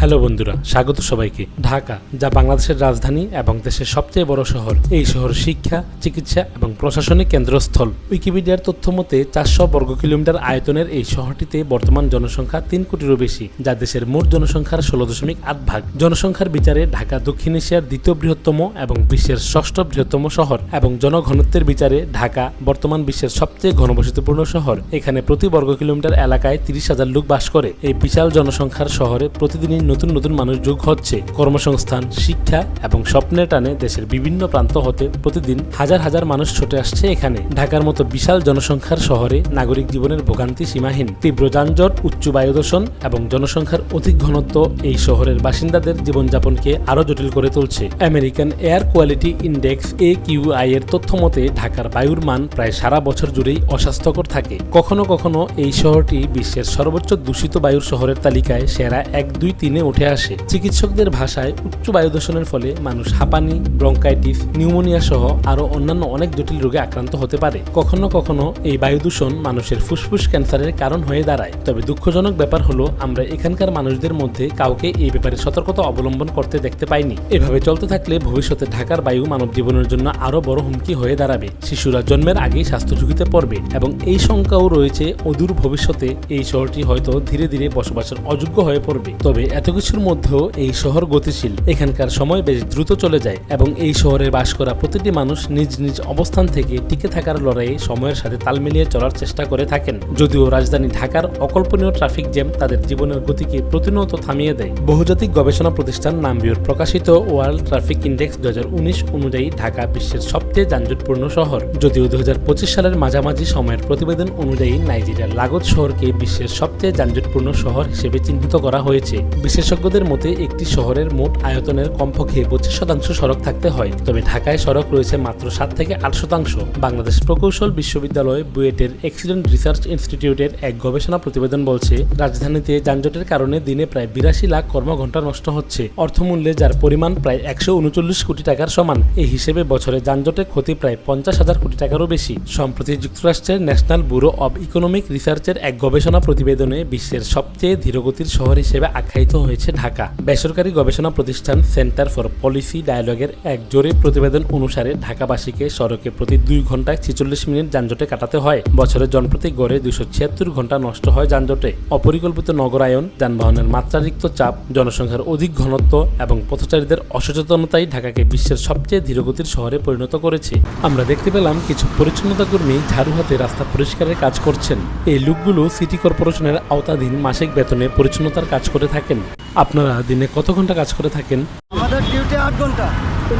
Hello বন্ধুরা, স্বাগত সবাইকে। ঢাকা, যা বাংলাদেশের রাজধানী এবং দেশের সবচেয়ে বড় শহর। এই শহর শিক্ষা, চিকিৎসা এবং প্রশাসনিক কেন্দ্রস্থল। উইকিপিডিয়ার তথ্য মতে, চারশো বর্গ কিলোমিটার আয়তনের এই শহরটিতে বর্তমান জনসংখ্যা তিন কোটিরও বেশি, যা দেশের মোট জনসংখ্যার ষোলো দশমিক আট ভাগ। জনসংখ্যার বিচারে ঢাকা, দক্ষিণ এশিয়ার দ্বিতীয় বৃহত্তম এবং বিশ্বের ষষ্ঠ বৃহত্তম শহর এবং জনঘনত্বের বিচারে ঢাকা বর্তমান বিশ্বের সবচেয়ে ঘনবসতিপূর্ণ শহর। এখানে প্রতি বর্গ কিলোমিটার এলাকায় তিরিশ হাজার লোক বাস করে। এই বিশাল জনসংখ্যার শহরে প্রতিদিনই নতুন নতুন মানুষ যোগ হচ্ছে। কর্মসংস্থান, শিক্ষা এবং স্বপ্নের টানে দেশের বিভিন্ন প্রান্ত হতে প্রতিদিন হাজার হাজার মানুষ ছুটে আসছে এখানে। ঢাকার মতো বিশাল জনসংখ্যার শহরে নাগরিক জীবনের ভোগান্তি সীমাহীন। তীব্র যানজট, উচ্চ বায়ু দূষণ এবং জনসংখ্যার অধিক ঘনত্ব এই শহরের বাসিন্দাদের জীবনযাপনকে আরও জটিল করে তুলছে। American air quality index AQI এর তথ্য মতে, ঢাকার বায়ুর মান প্রায় সারা বছর জুড়েই অস্বাস্থ্যকর থাকে। কখনো কখনো এই শহরটি বিশ্বের সর্বোচ্চ দূষিত বায়ুর শহরের তালিকায় সেরা এক দুই তিনে উঠে আসে। চিকিৎসকদের ভাষায় উচ্চ বায়ু দূষণের ফলে মানুষ হাঁপানি, ব্রঙ্কাইটিস, নিউমোনিয়া সহ আরও অন্যান্য অনেক জটিল রোগে আক্রান্ত হতে পারে। কখনো কখনো এই বায়ু দূষণ মানুষের ফুসফুস ক্যান্সারের কারণ হয়ে দাঁড়ায়। তবে দুঃখজনক ব্যাপার হলো, আমরা এখানকার মানুষদের মধ্যে কাউকে এই ব্যাপারে সতর্কতা অবলম্বন করতে দেখতে পাইনি। এভাবে চলতে থাকলে ভবিষ্যতে ঢাকার বায়ু মানব জীবনের জন্য আরও বড় হুমকি হয়ে দাঁড়াবে। শিশুরা জন্মের আগেই স্বাস্থ্য ঝুঁকিতে পড়বে এবং এই শঙ্কাও রয়েছে অদূর ভবিষ্যতে এই শহরটি হয়তো ধীরে ধীরে বসবাসের অযোগ্য হয়ে পড়বে। তবে এত কিছুর মধ্যেও এই শহর গতিশীল। এখানকার সময় বেশ দ্রুত চলে যায় এবং এই শহরে বাস করা প্রতিটি মানুষ নিজ নিজ অবস্থান থেকে টিকে থাকার লড়াইয়ে সময়ের সাথে তাল মিলিয়ে চলার চেষ্টা করে থাকেন। যদিও রাজধানী ঢাকার অকল্পনীয় ট্রাফিক জ্যাম তাদের জীবনের গতিকে প্রতিনিয়ত থামিয়ে দেয়। বহুজাতিক গবেষণা প্রতিষ্ঠান নামবিওর প্রকাশিত ওয়ার্ল্ড ট্রাফিক ইন্ডেক্স দু হাজার উনিশ অনুযায়ী ঢাকা বিশ্বের সবচেয়ে যানজটপূর্ণ শহর। যদিও দু হাজার পঁচিশ সালের মাঝামাঝি সময়ের প্রতিবেদন অনুযায়ী নাইজেরিয়ার লাগোজ শহরকে বিশ্বের সবচেয়ে যানজটপূর্ণ শহর হিসেবে চিহ্নিত করা হয়েছে। বিশেষজ্ঞদের মতে, একটি শহরের মোট আয়তনের কমপক্ষে পঁচিশ শতাংশ সড়ক থাকতে হয়। তবে ঢাকায় সড়ক রয়েছে মাত্র সাত থেকে আট শতাংশ। বাংলাদেশ প্রকৌশল বিশ্ববিদ্যালয় বুয়েটের এক্সিডেন্ট রিসার্চ ইনস্টিটিউটের এক গবেষণা প্রতিবেদন বলছে, রাজধানীতে যানজটের কারণে দিনে প্রায় বিরাশি লাখ কর্মঘণ্টা নষ্ট হচ্ছে। অর্থমূল্যে যার পরিমাণ প্রায় একশো উনচল্লিশ কোটি টাকার সমান, এই হিসেবে বছরে যানজটের ক্ষতি প্রায় পঞ্চাশ হাজার কোটি টাকারও বেশি। সম্প্রতি যুক্তরাষ্ট্রের ন্যাশনাল ব্যুরো অব ইকোনমিক রিসার্চের এক গবেষণা প্রতিবেদনে বিশ্বের সবচেয়ে ধীরগতির শহর হিসেবে আখ্যায়িত হয়েছে ঢাকা। বেসরকারি গবেষণা প্রতিষ্ঠান সেন্টার ফর পলিসি ডায়ালগের এক জোরে প্রতিবেদন অনুসারে ঢাকাবাসীকে সড়কে প্রতি দুই ঘন্টায় ছিচল্লিশ মিনিট যানজটে কাটাতে হয়। বছরে জনপ্রতি গড়ে দুশো ছিয়াত্তর ঘণ্টা নষ্ট হয় যানজটে। অপরিকল্পিত নগরায়ন, যানবাহনের মাত্রাতিরিক্ত চাপ, জনসংখ্যার অধিক ঘনত্ব এবং পথচারীদের অসচেতনতাই ঢাকাকে বিশ্বের সবচেয়ে ধীরগতির শহরে পরিণত করেছে। আমরা দেখতে পেলাম কিছু পরিচ্ছন্নতা কর্মী ঝাড়ু হাতে রাস্তা পরিষ্কারের কাজ করছেন। এই লোকগুলো সিটি কর্পোরেশনের আওতাধীন মাসিক বেতনে পরিচ্ছন্নতার কাজ করে থাকেন। আপনারা দিনে কত ঘণ্টা কাজ করে থাকেন? আমাদের ডিউটি আট ঘণ্টা।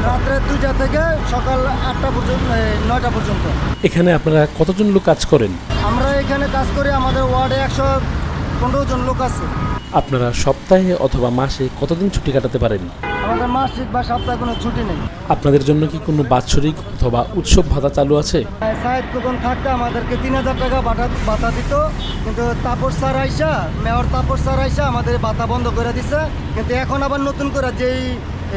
রাত্রে দুইটা থেকে সকাল আটটা পর্যন্ত নয়টা পর্যন্ত। এখানে আপনারা কতজন লোক কাজ করেন? আমরা এখানে কাজ করি আমাদের ওয়ার্ডে একশো পনেরো জন লোক আছে। আপনারা সপ্তাহে অথবা মাসে কতদিন ছুটি কাটাতে পারেন? আমাদের মাসিক বা সপ্তাহে কোনো ছুটি নেই। আপনাদের জন্য কি কোনো বাৎসরিক অথবা উৎসব ভাতা চালু আছে? সাহেব কোকন থাকতে আমাদেরকে তিন হাজার টাকা বাটা বাতা দিত কিন্তু তাপস স্যার আইসা মেয়র তাপস স্যার আইসা আমাদের বাতা বন্ধ করে দিছে কিন্তু এখন আবার নতুন করে যেই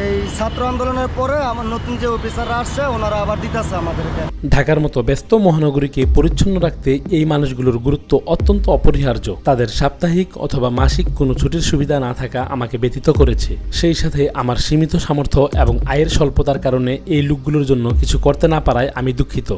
এই ছাত্র আন্দোলনের পরে আমার নতুন যে অফিসাররা আসছে, ওনারা আবার দিতেছে আমাদেরকে। ঢাকার মতো ব্যস্ত মহানগরীকে পরিচ্ছন্ন রাখতে এই মানুষগুলোর গুরুত্ব অত্যন্ত অপরিহার্য। তাদের সাপ্তাহিক অথবা মাসিক কোনো ছুটির সুবিধা না থাকা আমাকে ব্যতীত করেছে। সেই সাথে আমার সীমিত সামর্থ্য এবং আয়ের স্বল্পতার কারণে এই লোকগুলোর জন্য কিছু করতে না পারায় আমি দুঃখিত।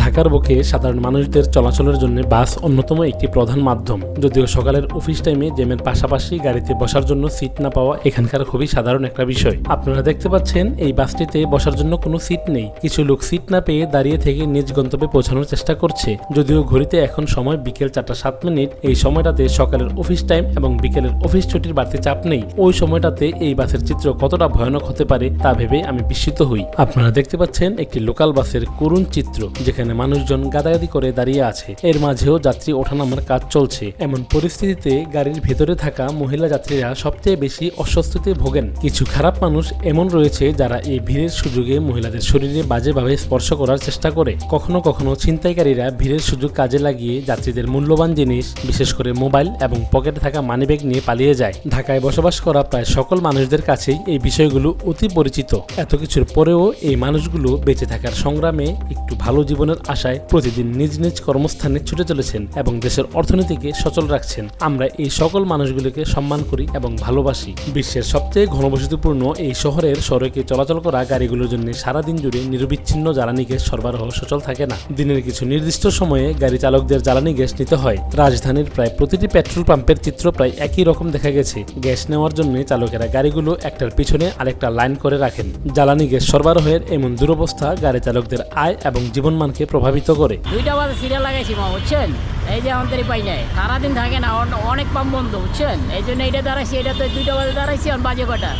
ঢাকার বুকে সাধারণ মানুষদের চলাচলের জন্য বাস অন্যতম একটি প্রধান মাধ্যম। যদিও সকালের অফিস টাইমে জ্যামের পাশাপাশি গাড়িতে বসার জন্য সিট না পাওয়া এখানকার খুবই সাধারণ একটা বিষয়। আপনারা দেখতে পাচ্ছেন, এই বাসটিতে বসার জন্য কোনো সিট নেই। কিছু লোক সিট না পেয়ে দাঁড়িয়ে থেকে নিজ গন্তব্যে পৌঁছানোর চেষ্টা করছে। যদিও ঘড়িতে এখন সময় বিকেল চারটা সাত মিনিট, এই সময়টাতে সকালের অফিস টাইম এবং বিকেলের অফিস ছুটির বাড়তি চাপ নেই। ওই সময়টাতে এই বাসের চিত্র কতটা ভয়ানক হতে পারে তা ভেবে আমি বিস্মিত হই। আপনারা দেখতে পাচ্ছেন, একটি লোকাল বাসের করুণ চিত্র, যেখানে মানুষজন গাদাগাদি করে দাঁড়িয়ে আছে। এর মাঝেও যাত্রী ওঠানামার কাজ চলছে। এমন পরিস্থিতিতে গাড়ির ভেতরে থাকা মহিলা যাত্রীরা সবচেয়ে বেশি অস্বস্তিতে ভোগেন। কিছু খারাপ মানুষ এমন রয়েছে যারা এই ভিড়ের সুযোগে মহিলাদের শরীরে বাজেভাবে স্পর্শ করার চেষ্টা করে। কখনো কখনো ছিনতাইকারীরা ভিড়ের সুযোগ কাজে লাগিয়ে যাত্রীদের মূল্যবান জিনিস, বিশেষ করে মোবাইল এবং পকেটে থাকা মানিব্যাগ নিয়ে পালিয়ে যায়। ঢাকায় বসবাস করা প্রায় সকল মানুষদের কাছেই এই বিষয়গুলো অতি পরিচিত। এত কিছুর পরেও এই মানুষগুলো বেঁচে থাকার সংগ্রামে একটু ভালো জীবনের উপার্জনের আশায় প্রতিদিন নিজ নিজ কর্মস্থানে ছুটে চলেছেন এবং দেশের অর্থনীতিকে সচল রাখছেন। আমরা এই সকল মানুষগুলিকে সম্মান করি এবং ভালোবাসি। বিশ্বের সবচেয়ে ঘনবসতিপূর্ণ এই শহরের সড়কে চলাচল করা গাড়িগুলোর জন্য সারাদিন জুড়ে নিরবিচ্ছিন্ন জ্বালানি গ্যাস সরবরাহ সচল থাকে না। দিনের কিছু নির্দিষ্ট সময়ে গাড়ি চালকদের জ্বালানি গ্যাস নিতে হয়। রাজধানীর প্রায় প্রতিটি পেট্রোল পাম্পের চিত্র প্রায় একই রকম দেখা গেছে। গ্যাস নেওয়ার জন্য চালকেরা গাড়িগুলো একটার পিছনে আরেকটা লাইন করে রাখেন। জ্বালানি গ্যাস সরবরাহের এমন দুরবস্থা গাড়ি চালকদের আয় এবং জীবনমানকে প্রভাবিত করে? দুইটা বাজে সিরিয়াল লাগাইছি মা, বুঝছেন? এই যে আমাদের পাই নাই। সারাদিন থাকে না অনেক পাম বন্ধ, বুঝছেন? এই জন্য এটা দাঁড়াইছি এটা তো দুইটা বাজে দাঁড়াইছি বাজে কটা?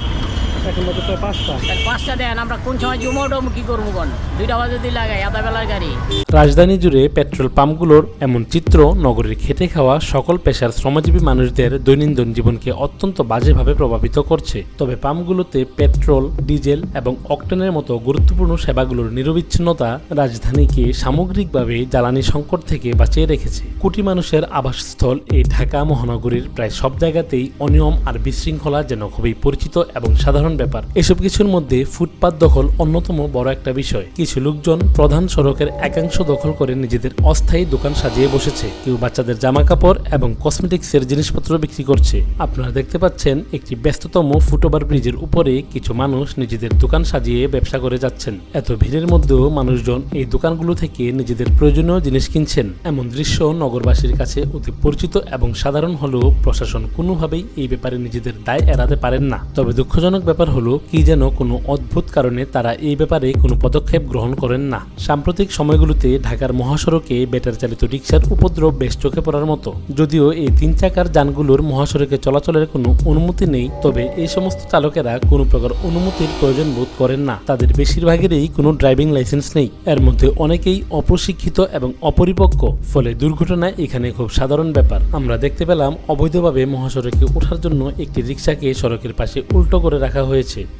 এখন পাঁচটা। পাঁচটা দেন আমরা কোন সময় জুমোডম কি করব কোন দুইটা বাজে দিয়ে লাগাই আধা বেলার গাড়ি। রাজধানী জুড়ে পেট্রোল পাম্পগুলোর এমন চিত্র নগরীর খেটে খাওয়া সকল পেশার শ্রমজীবী মানুষদের দৈনন্দিন জীবনকে অত্যন্ত বাজেভাবে প্রভাবিত করছে। তবে পাম্পগুলোতে পেট্রোল ডিজেল এবং অকটেনের মতো গুরুত্বপূর্ণ সেবাগুলোর নিরবিচ্ছিন্নতা রাজধানীকে সামগ্রিকভাবে জ্বালানি সংকট থেকে বাঁচিয়ে রেখেছে। কোটি মানুষের আবাসস্থল এই ঢাকা মহানগরীর প্রায় সব জায়গাতেই অনিয়ম আর বিশৃঙ্খলা যেন খুবই পরিচিত এবং সাধারণ ব্যাপার। এসব কিছুর মধ্যে ফুটপাত দখল অন্যতম বড় একটা বিষয়। কিছু লোকজন প্রধান সড়কের একাংশ দখল করে নিজেদের অস্থায়ী দোকান সাজিয়ে বসেছে। কেউ বাচ্চাদের জামা কাপড় এবং কসমেটিক্সের জিনিসপত্র বিক্রি করছে। আপনারা দেখতে পাচ্ছেন, একটি ব্যস্ততম ফুটওভার ব্রিজের উপরে কিছু মানুষ নিজেদের দোকান সাজিয়ে ব্যবসা করে যাচ্ছেন। এত ভিড়ের মধ্যেও মানুষজন এই দোকানগুলো থেকে নিজেদের প্রয়োজনীয় জিনিস কিনছেন। এমন দৃশ্য নগরবাসীর কাছে অতি পরিচিত এবং সাধারণ হলেও প্রশাসন কোনোভাবেই এই ব্যাপারে নিজেদের দায় এড়াতে পারেন না। তবে দুঃখজনক ব্যাপার হলো, কি যেন কোনো অদ্ভুত কারণে তারা এই ব্যাপারে কোনো পদক্ষেপ গ্রহণ করেন না। সাম্প্রতিক সময়গুলোতে ঢাকার মহাসড়কে ব্যাটারি চালিত রিক্সার উপদ্রব বেশ চোখে পড়ার মতো। যদিও এই তিন চাকার যানগুলোর মহাসড়কে চলাচলের কোনো অনুমতি নেই, তবে এই সমস্ত চালকেরা কোনো প্রকার অনুমতির প্রয়োজন বোধ করেন না। তাদের বেশিরভাগেরই কোনো ড্রাইভিং লাইসেন্স নেই। এর মধ্যে অনেকেই অপ্রশিক্ষিত এবং অপরিপক্ক, ফলে দুর্ঘটনা এখানে খুব সাধারণ ব্যাপার। আমরা দেখতে পেলাম, অবৈধভাবে মহাসড়কে ওঠার জন্য একটি রিক্সাকে সড়কের পাশে উল্টো করে রাখা হয়েছে।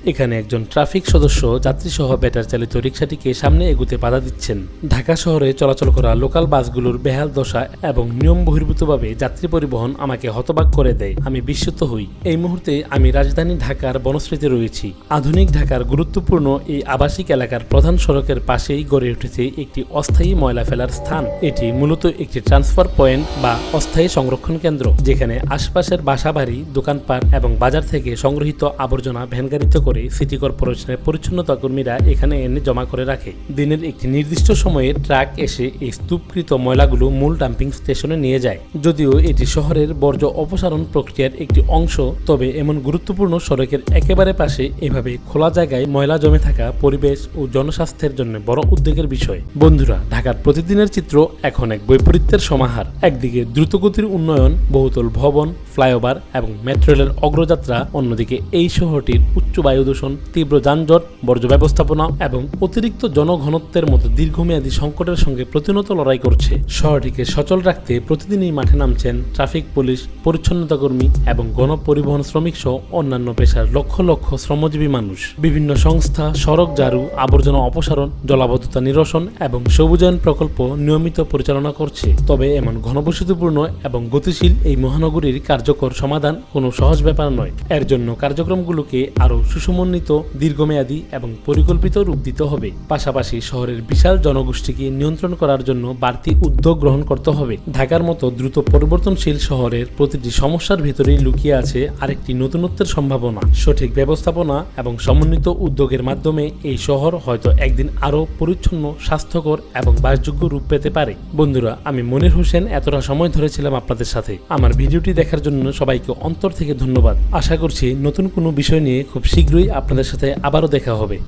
এখানে একজন ট্রাফিক সদস্য যাত্রীসহ ব্যাটার চালিত রিক্সাটিকে সামনে এগুতে বাধা দিচ্ছেন। ঢাকা শহরে চলাচল করা লোকাল বাসগুলোর বেহাল দশা এবং নিয়ম বহির্ভূতভাবে যাত্রী পরিবহন আমাকে হতবাক করে দেয়। আমি বিস্মিত হই। এই মুহূর্তে আমি রাজধানী ঢাকার বনশ্রীতে রয়েছি। আধুনিক ঢাকার গুরুত্বপূর্ণ এই আবাসিক এলাকার প্রধান সড়কের পাশেই গড়ে উঠেছে একটি অস্থায়ী ময়লা ফেলার স্থান। এটি মূলত একটি ট্রান্সফার পয়েন্ট বা অস্থায়ী সংরক্ষণ কেন্দ্র, যেখানে আশপাশের বাসাবাড়ি, দোকানপাট এবং বাজার থেকে সংগৃহীত আবর্জনা ভ্যানগাড়িতে করে সিটি কর্পোরেশনের পরিচ্ছন্নতা কর্মীরা এখানে এনে জমা করে রাখে। দিনের একটি নির্দিষ্ট সময়ে ট্রাক এসে এই স্তূপকৃত ময়লাগুলো মূল ডাম্পিং স্টেশনে নিয়ে যায়। যদিও এটি শহরের বর্জ্য অপসারণ প্রক্রিয়ার একটি অংশ, তবে এমন গুরুত্বপূর্ণ সড়কের একেবারে পাশে এভাবে খোলা জায়গায় ময়লা জমে থাকা পরিবেশ ও জনস্বাস্থ্যের জন্য বড় উদ্বেগের বিষয়। বন্ধুরা, ঢাকার প্রতিদিনের চিত্র এখন এক বৈপরীত্যের সমাহার। একদিকে দ্রুতগতির উন্নয়ন, বহুতল ভবন, ফ্লাইওভার এবং মেট্রো রেলের অগ্রযাত্রা, অন্যদিকে এই শহরটির উচ্চ বায়ু দূষণ, তীব্র যানজট, বর্জ্য ব্যবস্থাপনা এবং অতিরিক্ত জনঘনত্বের মতো দীর্ঘমেয়াদী সংকটের সঙ্গে প্রতিনত লড়াই করছে। শহরটিকে সচল রাখতে প্রতিদিনই মাঠে নামছেন ট্রাফিক পুলিশ, পরিচ্ছন্নতা কর্মী এবং গণপরিবহন শ্রমিক সহ অন্যান্য পেশার লক্ষ লক্ষ শ্রমজীবী মানুষ। বিভিন্ন সংস্থা, সড়ক জারু আবর্জনা অপসারণ, জলাবদ্ধতা নিরসন এবং সবুজায়ন প্রকল্প নিয়মিত পরিচালনা করছে। তবে এমন ঘনবসতিপূর্ণ এবং গতিশীল এই মহানগরীর কার্যকর সমাধান কোনো সহজ ব্যাপার নয়। এর জন্য কার্যক্রমগুলোকে আরও সুসমন্বিত, দীর্ঘমেয়াদী এবং পরিকল্পিত রূপ দিতে হবে। পাশাপাশি শহরের বিশাল জনগোষ্ঠীকে নিয়ন্ত্রণ করার জন্য বাড়তি উদ্যোগ গ্রহণ করতে হবে। ঢাকার মতো দ্রুত পরিবর্তনশীল শহরের প্রতিটি সমস্যার ভেতরেই লুকিয়ে আছে আরেকটি নতুনত্বের সম্ভাবনা। সঠিক ব্যবস্থাপনা এবং সমন্বিত উদ্যোগের মাধ্যমে এই শহর হয়তো একদিন আরও পরিচ্ছন্ন, স্বাস্থ্যকর এবং বাসযোগ্য রূপ পেতে পারে। বন্ধুরা, আমি মনির হোসেন, এতটা সময় ধরেছিলাম আপনাদের সাথে। আমার ভিডিওটি দেখার জন্য সবাইকে অন্তর থেকে ধন্যবাদ। আশা করছি নতুন কোনো বিষয় নিয়ে খুব শীঘ্রই আপনাদের সাথে আবারও দেখা হবে।